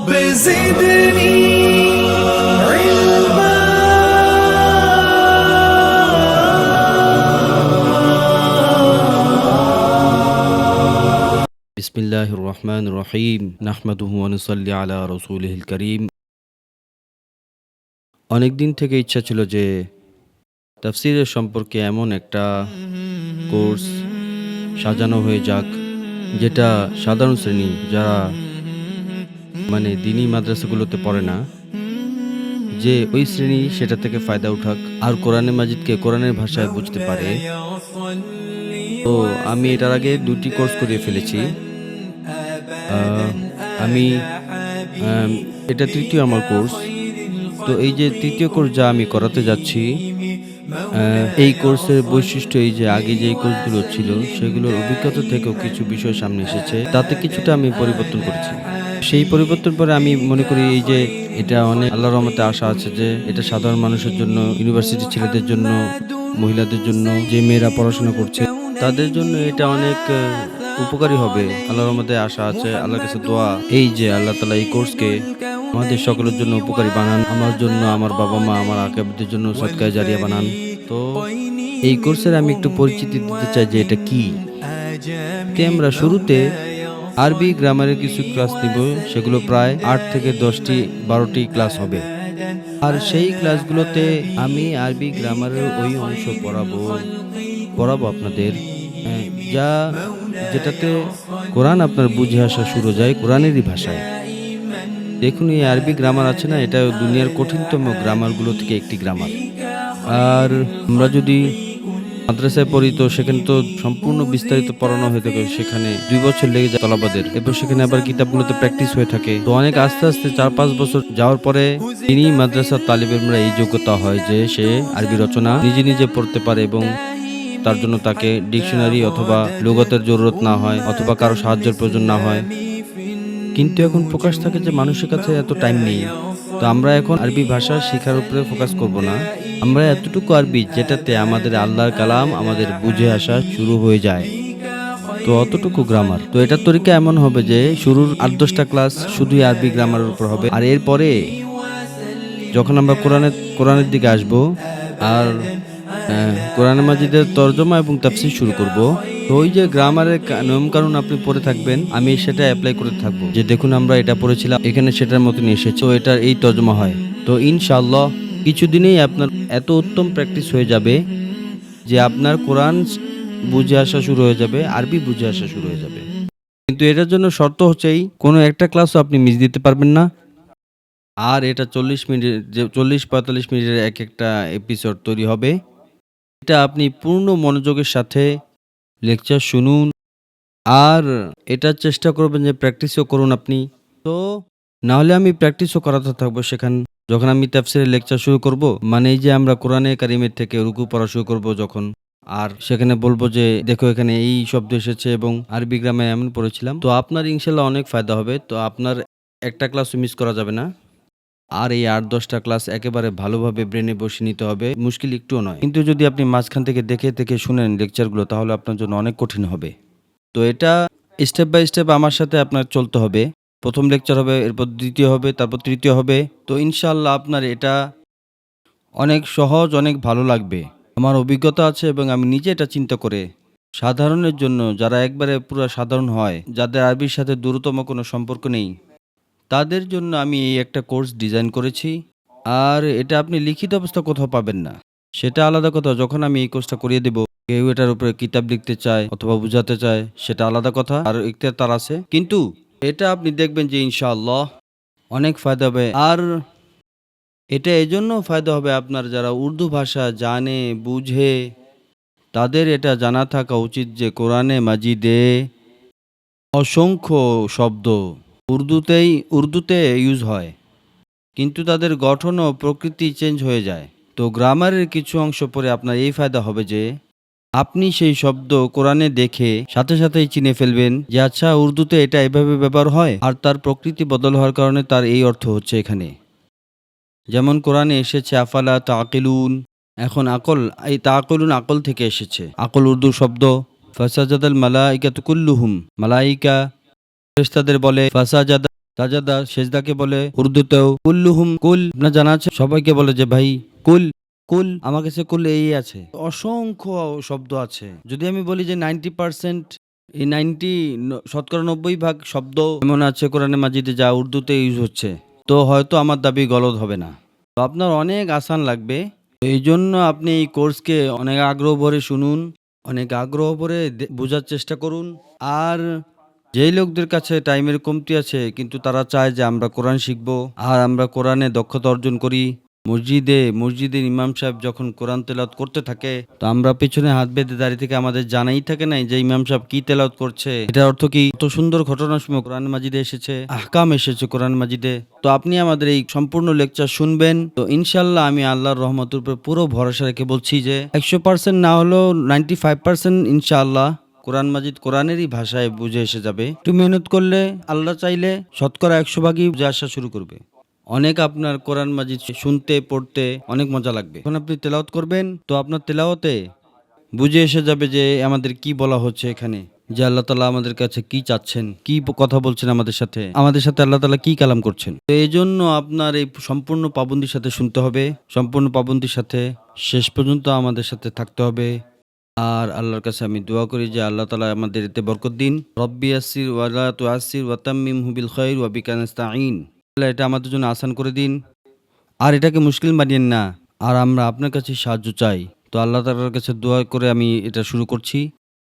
رب زدني علما বিসমিল্লাহ রহমান রহিম নাহমাদুহু অনুসল্লি আলা রসুলহিল করিম অনেক দিন থেকে ইচ্ছা ছিল যে তাফসিরের সম্পর্কে এমন একটা কোর্স সাজানো হয়ে যাক যেটা সাধারণ শ্রেণী যারা মানে দিনী মাদ্রাসাগুলোতে পড়ে না। যে ওই শ্রেণি সেটা থেকে ফায়দা উঠাক। আর কোরআনে মাজিদকে কোরআনের ভাষায় বুঝতে পারে। তো আমি এটার আগে দুটি কোর্স করিয়ে ফেলেছি। আমি এটা তৃতীয় আমার কোর্স। তো এই যে তৃতীয় কোর্স যা আমি করাতে যাচ্ছি এই কোর্সের বৈশিষ্ট্য এই যে আগে যে কোর্সগুলো ছিল, সেগুলোর অভিজ্ঞতা থেকেও কিছু বিষয় সামনে এসেছে। তাতে কিছুটা আমি পরিবর্তন করেছি। সেই পরিবর্তন পরে আমি মনে করি এই যে এটা অনেক আল্লাহর রহমতে আশা আছে যে এটা সাধারণ মানুষের জন্য ইউনিভার্সিটি ছেলেদের জন্য, মহিলাদের জন্য, যে মেয়েরা পড়াশোনা করছে, তাদের জন্য এটা অনেক উপকারী হবে। আল্লাহর মধ্যে আশা আছে, আল্লাহর কাছে দোয়া। এই যে আল্লাহ তালা এই কোর্সকে আমাদের সকলের জন্য উপকারী বানান, আমার জন্য, আমার বাবা মা, আমার আকাবদের জন্য সৎকায় জারিয়া বানান। তো এই কোর্সের আমি একটু পরিচিতি দিতে চাই যে এটা কি। আমরা শুরুতে আরবি গ্রামারের কিছু ক্লাস নিব সেগুলো প্রায় আট থেকে দশটি বারোটি ক্লাস হবে। আর সেই ক্লাসগুলোতে আমি আরবি গ্রামারের ওই অংশ পড়াবো পড়াবো আপনাদের হ্যাঁ, যা যেটাতে কোরআন আপনার বুঝে আসা শুরু যায় কোরআনেরই ভাষায়। দেখুন এই আরবি গ্রামার আছে না এটা দুনিয়ার কঠিনতম গ্রামারগুলো থেকে একটি গ্রামার। আর আমরা যদি মাদ্রাসায় পড়ি তো সেখানে তো সম্পূর্ণ বিস্তারিত পড়ানো হয়ে থাকে। সেখানে দুই বছর লেগে যায় তলাবাদের। এরপর সেখানে আবার কিতাবগুলোতে প্র্যাকটিস হয়ে থাকে। তো অনেক আস্তে আস্তে চার পাঁচ বছর যাওয়ার পরে তিনি মাদ্রাসার তালিবেমরা এই যোগ্যতা হয় যে সে আরবি রচনা নিজে নিজে পড়তে পারে এবং তার জন্য তাকে ডিকশনারি অথবা লোগতের জরুরত না হয় অথবা কারও সাহায্যের প্রয়োজন না হয়। কিন্তু এখন প্রকাশ থাকে যে মানুষের কাছে এত টাইম নেই। তো আমরা এখন আরবি ভাষা শেখার উপরে ফোকাস করব না। আমরা এতটুকু আরবি যেটাতে আমাদের আল্লাহর কালাম, আমাদের বুঝে আসা শুরু হয়ে যায়। তো অতটুকু গ্রামার তো এটার তরিকা এমন হবে যে, শুরুর আট দশটা ক্লাস শুধুই আরবি গ্রামারের উপর হবে। আর এরপরে যখন আমরা কোরআনের কোরআনের দিকে আসব, আর কোরআন মাজিদের তর্জমা এবং তাফসির শুরু করব তো ওই যে গ্রামারের নিয়ম কানুন আপনি পড়ে থাকবেন, আমি সেটা অ্যাপ্লাই করে থাকব। যে দেখুন আমরা এটা পড়েছিলাম, এখানে সেটার মতন এসেছে, তো এটার এই তর্জমা হয়। তো ইনশাআল্লাহ কিছুদিনেই আপনার এত উত্তম প্র্যাকটিস হয়ে যাবে যে আপনার কোরআন বুঝে আসা শুরু হয়ে যাবে, আরবি বুঝে আসা শুরু হয়ে যাবে। কিন্তু এটার জন্য শর্ত হচ্ছেই কোনো একটা ক্লাসও আপনি মিস দিতে পারবেন না। আর এটা চল্লিশ মিনিট, যে চল্লিশ পঁয়তাল্লিশ মিনিটের এক একটা এপিসোড তৈরি হবে। এটা আপনি পূর্ণ মনোযোগের সাথে লেকচার শুনুন। আর এটার চেষ্টা করবেন যে প্র্যাকটিসও করুন আপনি। তো নাহলে আমি প্র্যাকটিসও করাতে থাকব সেখান, যখন আমি তাফসিরের লেকচার শুরু করব মানে এই যে আমরা কোরআনে কারিমের থেকে রুকু পড়া শুরু করব যখন। আর সেখানে বলব যে, দেখো এখানে এই শব্দ এসেছে এবং আরবি গ্রামে এমন পড়েছিলাম। তো আপনার ইনশাল্লাহ অনেক ফায়দা হবে। তো আপনার একটা ক্লাসও মিস করা যাবে না। আর এই আট, দশটা ক্লাস একেবারে ভালোভাবে ব্রেনে বসে নিতে হবে। মুশকিল একটুও নয়। কিন্তু যদি আপনি মাঝখান থেকে দেখে দেখে শুনেন লেকচারগুলো তাহলে আপনার জন্য অনেক কঠিন হবে। তো এটা স্টেপ বাই স্টেপ আমার সাথে আপনার চলতে হবে। প্রথম লেকচার হবে, এরপর দ্বিতীয় হবে, তারপর তৃতীয় হবে। তো ইনশাল্লাহ আপনার এটা অনেক সহজ, অনেক ভালো লাগবে। আমার অভিজ্ঞতা আছে এবং আমি নিজে এটা চিন্তা করে সাধারণের জন্য যারা একবারে পুরো সাধারণ হয়, যাদের আরবির সাথে দূরতম কোনো সম্পর্ক নেই তাদের জন্য আমি এই একটা কোর্স ডিজাইন করেছি। আর এটা আপনি লিখিত অবস্থা কোথাও পাবেন না। সেটা আলাদা কথা, যখন আমি এই কোর্সটা করিয়ে দেব, কেউ এটার উপরে কিতাব লিখতে চায় অথবা বুঝাতে চায়, সেটা আলাদা কথা, আর ইখতিয়ার তার আছে। কিন্তু এটা আপনি দেখবেন যে ইনশাআল্লাহ অনেক ফায়দা হবে। আর এটা এজন্য ফায়দা হবে আপনার যারা উর্দু ভাষা জানে, বুঝে, তাদের এটা জানা থাকা উচিত যে কোরআনে মাজিদে অসংখ্য শব্দ উর্দুতেই, উর্দুতে ইউজ হয়। কিন্তু তাদের গঠন ও প্রকৃতি চেঞ্জ হয়ে যায়। তো গ্রামারের কিছু অংশ পরে আপনার এই ফায়দা হবে যে, আপনি সেই শব্দ কোরআনে দেখে সাথে সাথেই চিনে ফেলবেন যে আচ্ছা উর্দুতে এটা এভাবে ব্যবহার হয় আর তার প্রকৃতি বদল হওয়ার কারণে তার এই অর্থ হচ্ছে এখানে। যেমন কোরআনে এসেছে, আফালা তাকিলুন এখন আকল, এই তাকলুন আকল থেকে এসেছে। আকল উর্দু শব্দ। ফাসাজাদাল মালাইকা তুকুল্লুহুম মালাইকা ফেরেশতাদের বলে ফাসাজাদা সাজাদা সেজদাকে বলে, উর্দুতেও কুল্লুহুম কুল। আপনার জানা আছে? সবাইকে বলে যে, ভাই, কুল কুল, আমার কাছে কুল এই আছে। অসংখ্য শব্দ আছে। যদি আমি বলি যে, নাইনটি পার্সেন্ট এই নাইনটি শতকরা নব্বই ভাগ শব্দ এমন আছে কোরআনে মাজিদে যা উর্দুতে ইউজ হচ্ছে, তো হয়তো আমার দাবি গলদ হবে না। তো আপনার অনেক আসান লাগবে। এই জন্য আপনি এই কোর্সকে অনেক আগ্রহ ভরে শুনুন, অনেক আগ্রহ ভরে বোঝার চেষ্টা করুন। আর যেই লোকদের কাছে টাইমের কমতি আছে, কিন্তু তারা চায় যে আমরা কোরআন শিখব আর আমরা কোরআনে দক্ষতা অর্জন করি। মসজিদে, মসজিদের ইমাম সাহেব যখন কোরআন তেলাওয়াত করতে থাকে, তো আমরা পেছনে হাত বেঁধে দাঁড়িয়ে থেকে আমাদের জানাই থাকে নাই যে ইমাম সাহেব কি তেলাওয়াত করছে। এটার অর্থ কি? এত সুন্দর ঘটনার সময় কোরআন মাজিদে এসেছে, আহকাম এসেছে কোরআন মাজিদে। তো আপনি আমাদের এই সম্পূর্ণ লেকচার শুনবেন। তো ইনশাল্লাহ আমি আল্লাহর রহমতের উপর পুরো ভরসা রেখে বলছি যে, একশো পার্সেন্ট না হলেও নাইনটি ফাইভ পার্সেন্ট ইনশাআল্লাহ। কোরআন মাজিদ কোরআনেরই ভাষায় বুঝে এসে যাবে। একটু মেহনত করলে আল্লাহ চাইলে শতকরা একশো ভাগই বুঝে আসা শুরু করবে। অনেক আপনার কোরআন মাজিদ শুনতে, পড়তে অনেক মজা লাগবে। যখন আপনি তেলাওত করবেন, তো আপনার তেলাওয়াতে বুঝে এসে যাবে যে আমাদের কি বলা হচ্ছে এখানে, যে আল্লাহ তালা আমাদের কাছে কি চাচ্ছেন, কি কথা বলছেন আমাদের সাথে আমাদের সাথে আল্লাহ তালা কি কালাম করছেন। তো এই জন্য আপনার এই সম্পূর্ণ পাবন্দির সাথে শুনতে হবে, সম্পূর্ণ পাবন্দির সাথে শেষ পর্যন্ত আমাদের সাথে থাকতে হবে। আর আল্লাহর কাছে আমি দোয়া করি যে আল্লাহ তালা আমাদের এতে বরকত দিন। রব্বি আসির ওয়ালা তু আসির ওয়াতাম্মিম হুবিল খৈর ওয়াবিকানাস্তাইন আল্লাহ এটা আমাদের জন্য আসান করে দিন। আর এটাকে মুশকিল বানিয়েন না। আর আমরা আপনার কাছে সাহায্য চাই। তো আল্লাহ তালার কাছে দোয়া করে আমি এটা শুরু করছি।